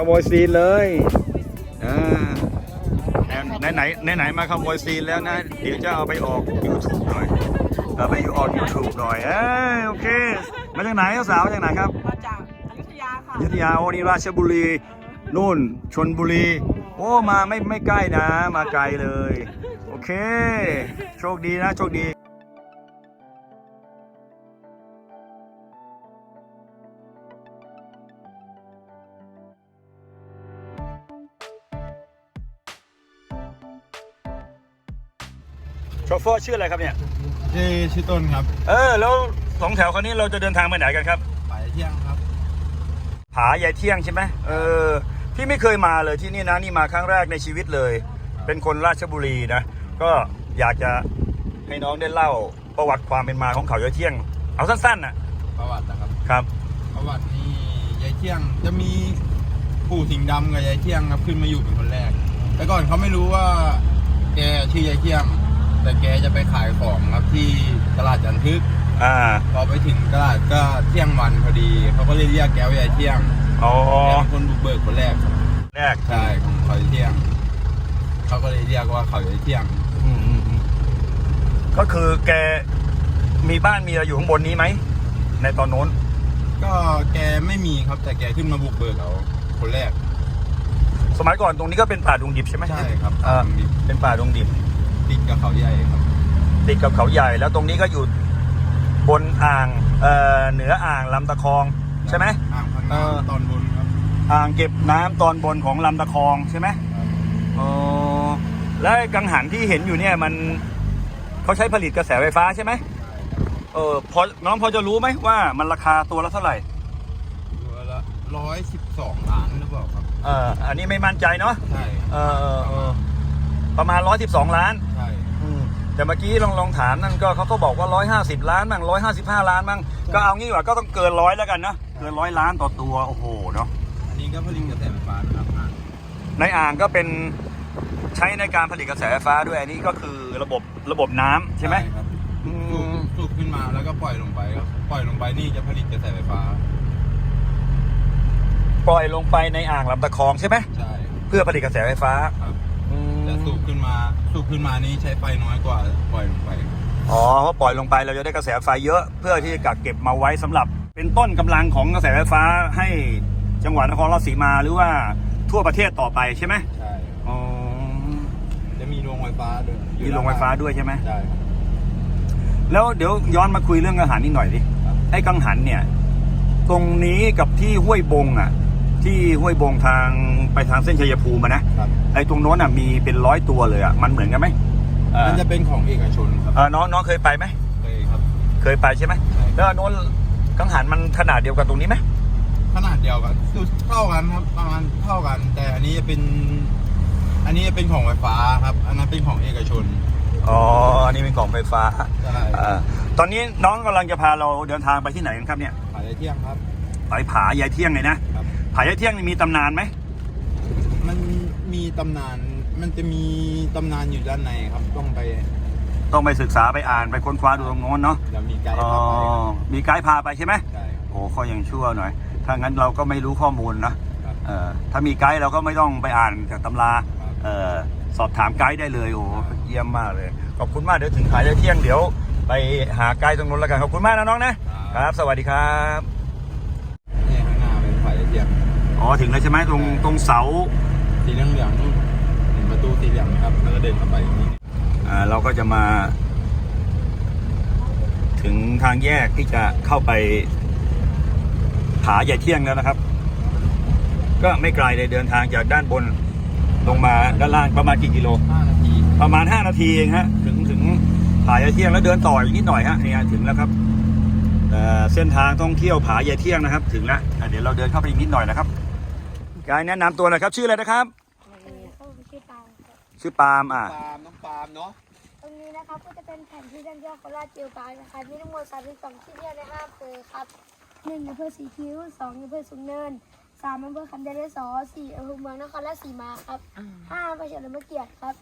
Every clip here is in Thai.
ขโมยซีนเลยอ่าไหนไหนไหนไหนๆมาขโมยซีนแล้วนะ เดี๋ยวจะเอาไปออก YouTube หน่อยเอาไปออก YouTube หน่อยเอ้ยโอเค มาจากไหนสาวมาจากไหนครับมาจากอยุธยาค่ะอยุธยาโอ้นี่ราชบุรีนู่นชนบุรี โอ้มาไม่ไม่ใกล้นะ มาไกลเลย โอเค โชคดีนะ โชคดี โชเฟอร์ชื่ออะไรครับเนี่ยชื่อชื่อต้นครับ เออ แล้วสองแถวคันนี้เราจะเดินทางไปไหนกันครับไปเที่ยงครับ ผายายเที่ยงใช่ไหมเออพี่ไม่เคยมาเลยที่นี่นะนี่มาครั้งแรกในชีวิตเลย เป็นคนราชบุรีนะ ก็อยากจะให้น้องได้เล่าประวัติความเป็นมาของเขายายเที่ยง เอาสั้นๆนะประวัตินะครับครับ ประวัตินี่ยายเที่ยงจะมีปู่สิงห์ดำกับยายเที่ยงครับขึ้นมาอยู่เป็นคนแรกแต่ก่อนเขาไม่รู้ว่าแกชื่อยายเที่ยง แต่แกจะไปขายของครับที่ตลาดจันทึกอ่าพอไปถึงตลาดก็เที่ยงวันพอดีเขาก็เลยเรียกแกว่ายายเที่ยงอ๋อแกเป็นคนบุกเบิกคนแรกครับแรกใช่ของเขายายเที่ยงเขาก็เลยเรียกว่าเขายายเที่ยงอืมอืมอืมก็คือแกมีบ้านมีอะไรอยู่ข้างบนนี้ไหมในตอนโน้น ก็แกไม่มีครับแต่แกขึ้นมาบุกเบิกเอาคนแรก สมัยก่อนตรงนี้ก็เป็นป่าดงดิบใช่ไหมใช่ครับ เออเป็นป่าดงดิบ ติดกับเขาใหญ่ครับติดกับเขาใหญ่ แล้วตรงนี้ก็อยู่บนอ่างเอ่อเหนืออ่างลำตะคองใช่ไหม อ่างพังเออ น้ำตอนบนครับอ่างเก็บน้ำตอนบนของลำตะคองใช่ไหมอ๋อแล้วไอ้กังหันที่เห็นอยู่เนี่ยมันเขาใช้ผลิตกระแสไฟฟ้าใช่ไหมเออพอน้องพอจะรู้ไหมว่ามันราคาตัวละเท่าไหร่ ตัวละร้อยสิบสองล้านหรือเปล่าครับ เอออันนี้ไม่มั่นใจเนาะใช่เออเออเออ ประมาณ 112 ล้าน ใช่ อืมแต่เมื่อกี้ลองลองถามนั่นก็เขาก็บอกว่า 150 ล้านมั่ง155 ล้านมั่งก็เอางี้ดีกว่าก็ต้องเกินร้อยแล้วกันนะเกินร้อยล้านต่อตัวโอ้โหเนาะ อันนี้ก็ผลิตกระแสไฟฟ้านะครับอ่างในอ่างก็เป็นใช้ในการผลิตกระแสไฟฟ้าด้วยอันนี้ก็คือระบบระบบน้ำใช่ไหมครับอืสูบมสูบขึ้นมาแล้วก็ปล่อยลงไปครับปล่อยลงไปนี่จะผลิตกระแสไฟฟ้า ปล่อยลงไปในอ่างลำตะคองใช่ไหมใช่ เพื่อผลิตกระแสไฟฟ้า ครับอืมแต่ สูบขึ้นมา สูบขึ้นมานี่ใช้ไฟน้อยกว่าปล่อยลงไป อ๋อเพราะปล่อยลงไปเราจะได้กระแสไฟเยอะ เพื่อที่จะกักเก็บมาไว้สำหรับ เป็นต้นกำลังของกระแสไฟฟ้าให้จังหวัดนครราชสีมาหรือว่าทั่วประเทศต่อไปใช่ไหมใช่ อ๋อจะมีโรงไฟฟ้าด้วยอยู่มีโรงไฟฟ้าด้วยใช่ไหมใช่ครับ แล้วเดี๋ยวย้อนมาคุยเรื่องกังหันนิดหน่อยดิครับ ไอ้กังหันเนี่ย ตรงนี้กับที่ห้วยบงอะ ที่ห้วยบงทางไปทางเส้นชัยภูมิอะนะ ครับไอ้ตรงโน้นอะมีเป็นร้อยตัวเลยอะ มันเหมือนกันไหมเออมันจะเป็นของเอกชนครับเออน้องน้องเคยไปไหมเลยครับเคยไปใช่ไหม ใช่แล้วอันโน้นกังหันมันขนาดเดียวกับตรงนี้ไหมขนาดเดียวกันคือเท่ากันครับประมาณเท่ากัน แต่อันนี้จะเป็น อันนี้จะเป็นของไฟฟ้าครับ อันนั้นเป็นของเอกชนอ๋อ อันนี้เป็นกล่องไฟฟ้าใช่เออตอนนี้น้องกำลังจะพาเราเดินทางไปที่ไหนกันครับเนี่ย ขายได้เที่ยงครับ ไปผายายเที่ยงเลยนะครับ ผายายเที่ยงนี่มีตำนานไหมมันมีตำนาน มันจะมีตำนานอยู่ด้านในครับ ต้องไปต้องไปศึกษาไปอ่านไปค้นคว้าดูตรงโน้นเนาะเดี๋ยวมีไกด์อ๋อพาไปครับมีไกด์พาไปใช่ไหมใช่โอ้เขายังชั่วหน่อย ถ้างั้นเราก็ไม่รู้ข้อมูลนะครับ เออถ้ามีไกด์เราก็ไม่ต้องไปอ่านจากตำราครับเออสอบถามไกด์ได้เลยโอ้เยี่ยมมากเลย ขอบคุณมากเดี๋ยวถึงขายได้เที่ยงเดี๋ยว ไปหาไกด์ตรงนู้นแล้วกันขอบคุณมากนะน้องนะครับสวัสดีครับ ถึงแล้วใช่ไหมตรงตรงเสาสีเหลืองเหลืองๆนู่นเห็นประตูสีเหลืองไหมครับแล้วก็เดินเข้าไปอย่างนี้อ่าเราก็จะมา ถึงทางแยกที่จะเข้าไปผาใหญ่เที่ยงแล้วนะครับ ก็ไม่ไกลเลยเดินทางจากด้านบนลงมาด้านล่างประมาณกี่กิโลห้านาทีประมาณ 5 นาทีเองฮะถึงถึงผายายเที่ยงแล้วเดินต่ออีกนิดหน่อยฮะเนี่ยถึงแล้วครับเอ่อเส้นทางท่องเที่ยวผายายเที่ยงนะครับ ถึงแล้วอะเดี๋ยวเราเดินเข้าไปอีกนิดหน่อยนะครับ กายแนะนำตัวหน่อยครับชื่ออะไรนะครับเข้าไปที่ปางครับชื่อปาล์มอะปาล์มน้องปาล์มเนาะตรงนี้นะครับก็จะเป็นแผนที่ท่องเที่ยวโคราชจิวปางนะครับมีทั้งหมด32ที่เที่ยวใน5อำเภอครับ1อำเภอสีคิ้ว2อำเภอสูงเนิน3อำเภอคำเจริญสอ4อำเภอเมืองนครราชสีมาครับ5อำเภอเฉลิมพระเกียรติครับ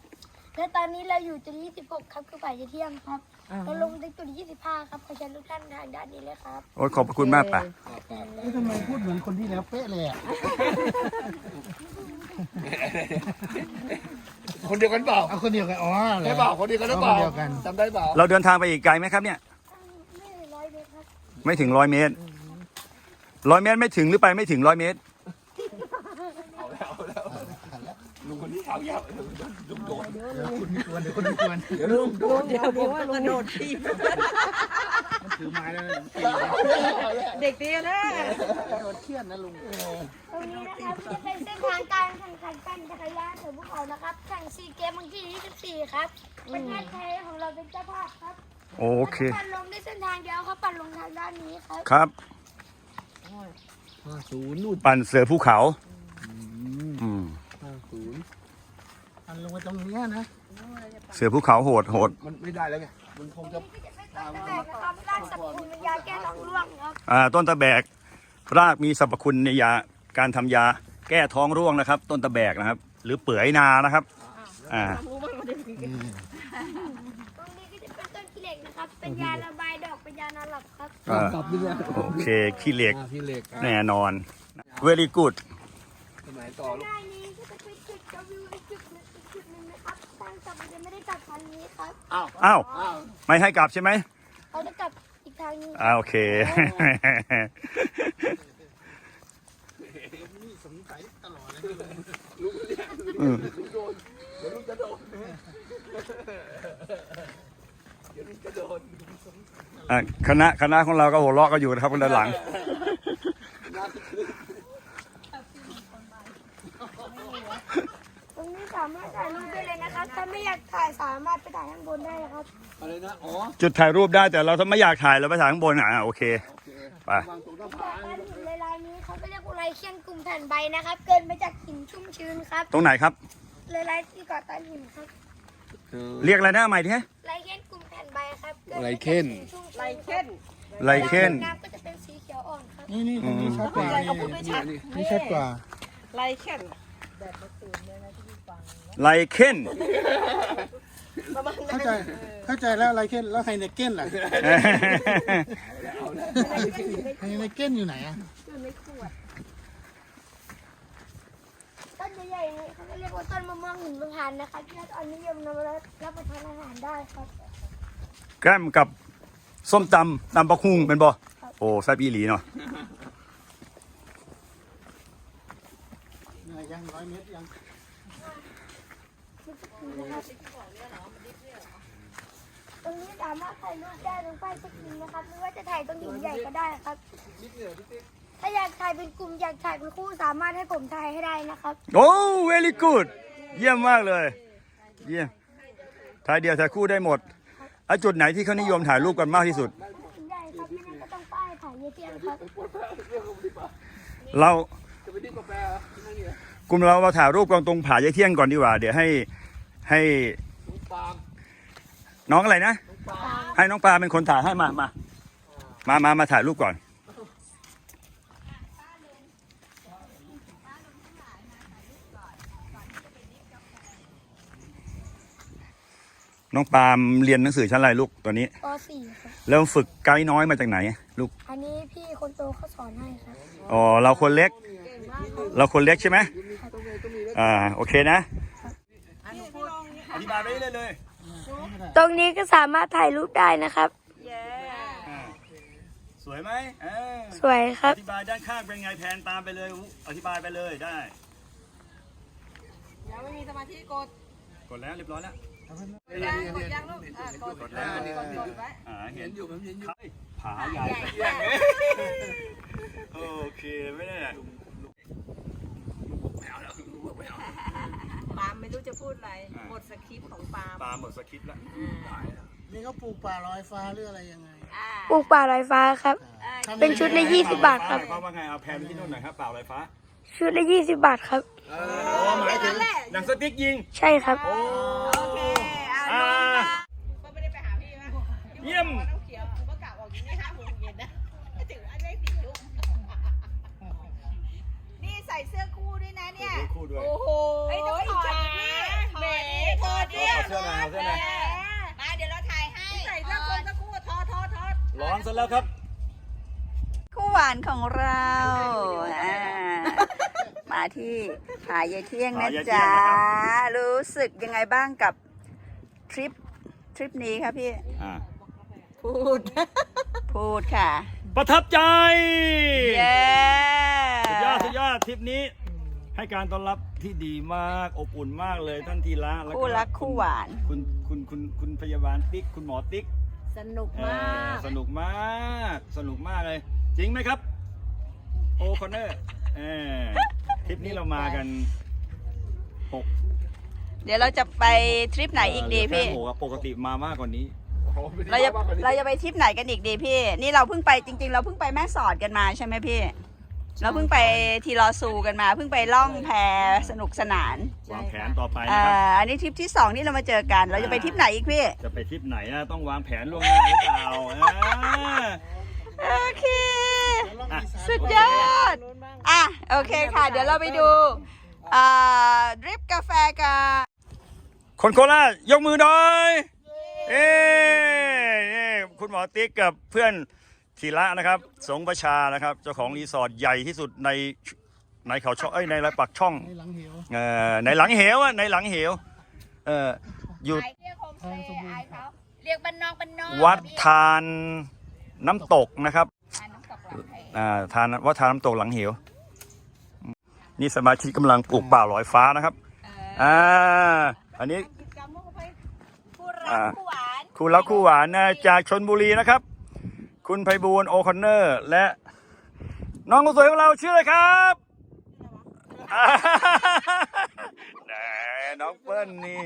และตอนนี้เราอยู่จุดที่16ครับคือฝ่ายเที่ยงครับเราลงในจุดที่25ครับขอเชิญทุกท่านทางด้านนี้เลยครับ โอ้ยขอบพระคุณมากป่ะ นี่ทำไมพูดเหมือนคนที่แล้วเป๊ะเลยอะคนเดียวกันเปล่าเอาคนเดียวกันอ๋อหรอใช่เปล่าคนเดียวกันหรือเปล่าคนเดียวกัน จำได้เปล่าเราเดินทางไปอีกไกลไหมครับเนี่ย ไม่ร้อยเมตรครับไม่ถึงร้อยเมตรร้อยเมตรไม่ถึงหรือไปไม่ถึงร้อยเมตร ลุงคนนี้เท้ายาวลุงโดนเดี๋ยวคุณมีกวนเดี๋ยวคุณมีกวนเดี๋ยวลุงโดนเดี๋ยวเดี๋ยวว่าโดดทีบถือไม้แล้วเด็กดีนะโดนเทียนนะลุงตรงนี้นะครับจะเป็นเส้นทางการแข่งขันปั่นจักรยานเสือภูเขานะครับแข่งซีเกมวันที่24ครับประเทศไทยของเราเป็นเจ้าภาพครับโอเคปั่นลงได้เส้นทางเดียวครับปั่นลงทางด้านนี้ครับครับห้าศูนย์นู่นปั่นเสือภูเขาอืมห้าศูนย์ อันลงมาตรงเนี้ยนะเสือภูเขาโหดโหดมันไม่ได้แล้วไงมันคงจะนี่ก็จะเป็นต้นกระแบกนะครับด้านสรรพคุณเป็นยาแก้ท้องร่วงครับอ่าต้นตะแบก รากมีสรรพคุณในยาการทำยาแก้ท้องร่วงนะครับ ต้นตะแบกนะครับ หรือเปื่อยนานะครับ อ่ารู้บ้างมันจะมีตรงนี้ก็จะเป็นต้นขี้เหล็กนะครับ เป็นยาระบายดอก เป็นยานอนหลับครับ อ่า กลับนี่แล้วโอเคขี้เหล็กพี่เหล็กแน่นอน very good สมัยต่อลูกด้านนี้ก็จะเป็นจุดกวิวอีกจุดหนึงอีกจุดหนึงนะครับทาง กลับมันจะไม่ได้กลับทางนี้ครับอ้าวอ้าวอ้าวไม่ให้กลับใช่ไหมเขาจะกลับอีกทางนี้อ่าโอเคอืมลุงโดนเดี๋ยวลุงจะโดนเดี๋ยวลุงจะโดนอะคณะคณะของเราก็หัวเราะกันอยู่นะครับด้านหลังตรงนี้ สามารถถ่ายรูปได้เลยนะครับ ถ้าไม่อยากถ่ายสามารถไปถ่ายข้างบนได้นะครับ อะไรนะ อ๋อ จุดถ่ายรูปได้แต่เราถ้าไม่อยากถ่ายเราไปถ่ายข้างบนอะโอเค โอเคไป วางตรงหน้าจาผากการหินลายๆนี้เขาก็เรียกว่าลายเขียนกลุ่มแผ่นใบนะครับ เกินมาจากหินชุ่มชื้นครับตรงไหนครับ ลายๆที่เกาะใต้หินครับเรียกอะไรนะใหม่ทีฮะลายเขียนกลุ่มแผ่นใบครับกินไรมาจากเค้นหิชุ่มชื้ไรเค้นไลเคนน้ำก็จะเป็นสีเขียวอ่อนครับนี่นี่ตรงนี้ชัดกว่าอะไรเขาพูดไม่ชัดนี่ชัดกว่า ไรเค้น ไลเคนประมาณนั้เข้านใจเข้าใจแล้วอะไรเก้นแล้วไฮเนเก้นล่ะไฮเนเก้นอยู่ไหนอะต้นใหญ่ๆนี้เขาก็เรียกว่าต้นมะม่วงหินประพานนะครับที่อันนิยมนำมารับประทานอาหารได้ครับแกล้มกับส้มตำตำปะคุงเป็นบ่โอ้แซ่บอีหลีเนาะยังร้อยเมตรยัง ตรงนี้สามารถถ่ายรูปได้ตรงป้ายเช็คอินนะครับหรือว่าจะถ่ายตรงหินใหญ่ก็ได้ครับ ถ้าอยากถ่ายเป็นกลุ่มอยากถ่ายเป็นคู่สามารถให้ผมถ่ายให้ได้นะครับ โอ้ very good เยี่ยมมากเลย เยี่ยม ถ่ายเดียวถ่ายคู่ได้หมดอะจุดไหนที่เขานิยมถ่ายรูปกันมากที่สุด หินใหญ่ครับไม่งั้นก็ต้องป้ายถ่ายเยอะเทียนครับ เรา จะไปดิ้นกาแฟเหรอนั่นเนี่ย กลุ่มเรามาถ่ายรูปกันตรงผายายเที่ยงก่อนดีกว่า เดี๋ยวให้ให้ลุงปาล์มน้องอะไรนะ ให้น้องปลาเป็นคนถ่ายให้มามามามามาถ่ายรูปก่อน น้องปาล์มเรียนหนังสือชั้นอะไรลูกตอนนี้ป .4 ครับเริ่มฝึกไกด์น้อยมาจากไหน ลูก อันนี้พี่คนโตเขาสอนให้ครับ อ๋อ เราคนเล็ก เราคนเล็กใช่ไหม อ่าโอเคนะอธิบายไปเรื่อยเลยตรงนี้ก็สามารถถ่ายรูปได้นะครับเย้สวยไหมเออสวยคอรับธิบายด้านข้างเป็นไงแผนตามไปเลย อธิบายไปเลยได้ยังไม่มีสมาธิกด กดแล้วเรียบร้อยแล้วยังกดยังลูกอะกดกดแล้วกดกดไว้อ่าเห็เห็นนอยู่ผมเห็นอยู่ผาใหญ่โอเคไม่ได้ ปาล์มไม่รู้จะ พูดอะไร หมดสคริปต์ของปาล์มตามหมดสคริปต์แล้วนี่เขาปลูกป่าลอยฟ้าหรืออะไรยังไงอ่าปลูกป่าลอยฟ้าครับทำเป็นชุดละ20บาทครับ เพราะว่าไงเอาแพนไปที่นู่นหน่อยครับเปล่าไรฟ้าชุดละ20บาทครับหมายถึงหนังสติ๊กยิง ใช่ครับ โอเคอ่าอ่า ก็ไม่ได้ไปหาพี่มั้ยเยี่ยม น้ำเขียวผมก็กลับออกอย่างนี้ห้าโมงเย็นนะถึงอันได้สี่ทุ่มนี่ใส่เสื้อคู่ด้วยนะเนี่ย คู่ด้วย โอ้โห ไอ้ต้อง ถอดดิพี่แหมถอดดิขอเสื้อหนาวเสื้อหนาวมาเดี๋ยวเราถ่ายให้ใส่เสื้อคลุมสักครู่ทอทอทอร้อนซะแล้วครับ คู่หวานของเราอ่ามาที่ผายายเที่ยงนะผายายเที่ยงจ๊ะนะครับ รู้สึกยังไงบ้างกับทริปทริปนี้ครับพี่อ่าพูด พูดค่ะ ประทับใจ เย้ สุดยอดสุดยอดทริปนี้ ให้การต้อนรับที่ดีมากอบอุ่นมากเลยท่านทีละแล้วคู่รักคู่หวาน คุณคุณคุณคุณพยาบาลติ๊กคุณหมอติ๊กสนุกเอมาอก สนุกมากสนุกมากเลย จริงไหมครับ โอคอนเนอร์เออทริปนี้เรามากันหกเดี๋ยวเราจะไปทริปไหนอีกดีพี่โอ้โหปกติมามากกว่านี้ เราจะเราจะไปทริปไหนกันอีกดีพี่ นี่เราเพิ่งไปจริง ๆ เราเพิ่งไปแม่สอดกันมาใช่ไหมพี่ เราเพิ่งไปทีรอซูกันมา เพิ่งไปล่องแพสนุกสนานวางแผนต่อไปอ่นะครับาอันนี้ทริปที่สองที่เรามาเจอกัน เราจะไปทริปไหนอีกพี่ จะไปทริปไหนนะต้องวางแผนล่วงหน้าหรือเปล่าอ่า โอเคอะสุดยอด อะ โอเคค่ะ เดี๋ยวเราไปดูอ่าดริปกาแฟกันคนโคราชยกมือหน่อย เอ้นี่คุณหมอติ๊กกับเพื่อน ธีระนะครับสงประชานะครับ เจ้าของรีสอร์ทใหญ่ที่สุดในในเขาช่องเอ้ยในไรปักช่องในหลังเหวเอ่อในหลังเหวอะในหลังเหวเอ่ออยู่ไอเรียกโฮมสเตย์ไอเขาเรียกบ้านนอกบ้านนอกวัดทานน้ำตกนะครับทานน้ำตกหลังแพอ่าทานวัดทานน้ำตกหลังเหวนี่สมาชิกกำลังปลูกป่าลอยฟ้านะครับอ่าอันนี้กิจกรรมพวกไปคู่รัอ่ากคู่หวานคู่รักคู่หวานนะจากชนบุรีนะครับ คุณไพบูลย์โอคอนเนอร์ และ น้องคนสวยของเราชื่ออะไรครับอ่าแหนน้องเปิ้ลนี่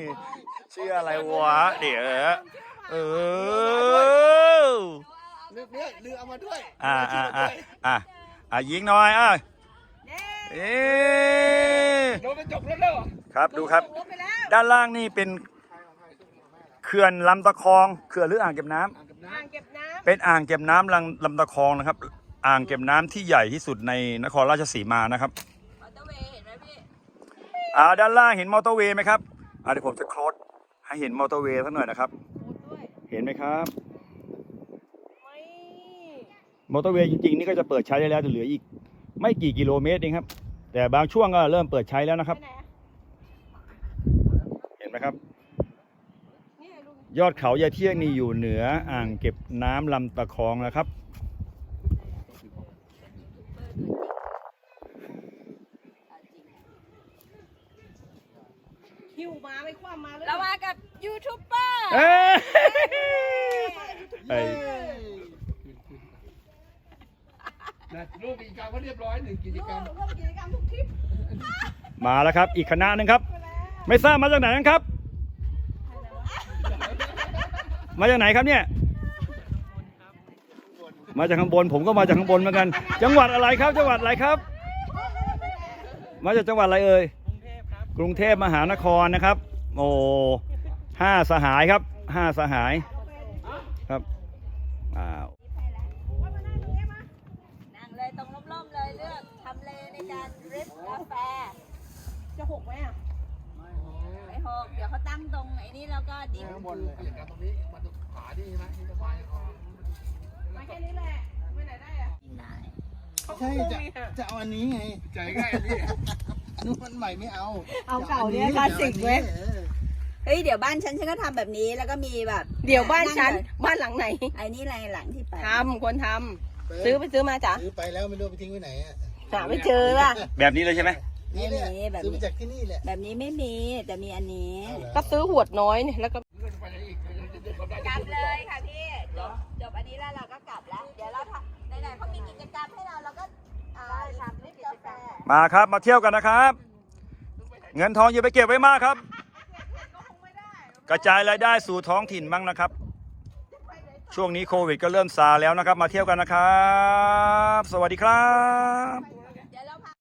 ชื่ออะไรวะ เดี๋ยวเออนึกเนี่ยลือเอามาด้วยอ่าอ่าอ่าอ่าอ่ายิงหน่อยอะเอ๊ะโดนกระจกแล้วเด้อครับดูครับ ด้านล่างนี่เป็นเขื่อนลำตะคองเขื่อนหรืออ่างเก็บน้ำ อ่างเก็บน้ เป็นอ่างเก็บน้ำลำลำตะคองนะครับ อ่างเก็บน้ำที่ใหญ่ที่สุดในนครราชสีมานะครับมอเตอร์เวย์เห็นไหมพี่อ่าด้านล่างเห็นมอเตอร์เวย์ไหมครับอ่าเดี๋ยวผมจะโคลดให้เห็นมอเตอร์เวย์สักหน่อยนะครับ เห็นไหมครับมอเตอร์เวย์จริงๆนี่ก็จะเปิดใช้ได้แล้วแต่เหลืออีก ไม่กี่กิโลเมตรเองครับ แต่บางช่วงก็เริ่มเปิดใช้แล้วนะครับ เห็นไหมครับ ยอดเขายายเที่ยงนี่อยู่เหนืออ่างเก็บน้ำลำตะคองนะครับำหิวมาไม่คว่ำมาเลยเรามากับยูทูบเบอร์เอ้ยเอ้ยนะรูปกิจกรรมก็เรียบร้อยหนึ่งกิจกรรมร่วมกิจกรรมทุกทริปมาแล้วครับ อีกคณะหนึ่งครับ ไม่ทราบมาจากไหนกันครับ มาจากไหนครับเนี่ย มาจากข้างบนผมก็มาจากข้างบนเหมือนกัน จังหวัดอะไรครับ จังหวัดอะไรครับ มาจากจังหวัดอะไรเอ่ยกรุงเทพมหานครนะครับ โอ้ห้าสหายครับห้าสหาย ครับอ้าว นั่งเลยตรงร่มๆเลยเลือกทำเลในการดริปกาแฟ จะหกไหมอะ ไม่หกเดี๋ยวเขา ตั้งตรงไอ้นี่แล้วก็ดิฟข้างบนเลยกิจกรรมตรงนี้มาตรงขาที่ใช่ไหมที่สบายคอมาแค่นี้แหละไปไหนได้อะใช่จะจะเอาอันนี้ไงใจง่ายอันนี้อันนู้นมันใหม่ไม่เอา เอาเก่าเนี่ยคลาสสิกเว้ยออเฮ้ยเดี๋ยวบ้านฉันฉันก็ทำแบบนี้แล้วก็มีแบบ เดี๋ยวบ้านฉันเลยบ้านหลังไหนไอ้นี่อะไรหลังที่ไปทำควรทำซื้อไปซื้อมาจ้ะซื้อไปแล้วไม่รู้ไปทิ้งไว้ไหนอะหาไม่เจอล่ะแบบนี้เลยใช่ไหม นี่แหละไม่มีแบบนี้ ซื้อมาจากที่นี่แหละ แบบนี้ไม่มีแต่มีอันนี้เอาเหรอก็ซื้อหวดน้อยเนี่ยแล้วก็ กลับเลยค่ะพี่จบจบอันนี้แล้วเราก็กลับแล้ว เดี๋ยวเราทำไหนๆเขามีกิจกรรมให้เราเราก็อ่าทำกิจกรรมมาครับมาเที่ยวกันนะครับ เงินทองอย่าไปเก็บไว้มากครับ กระจายรายได้สู่ท้องถิ่นบ้างนะครับ ช่วงนี้โควิดก็เริ่มซาแล้วนะครับ มาเที่ยวกันนะครับ สวัสดีครับ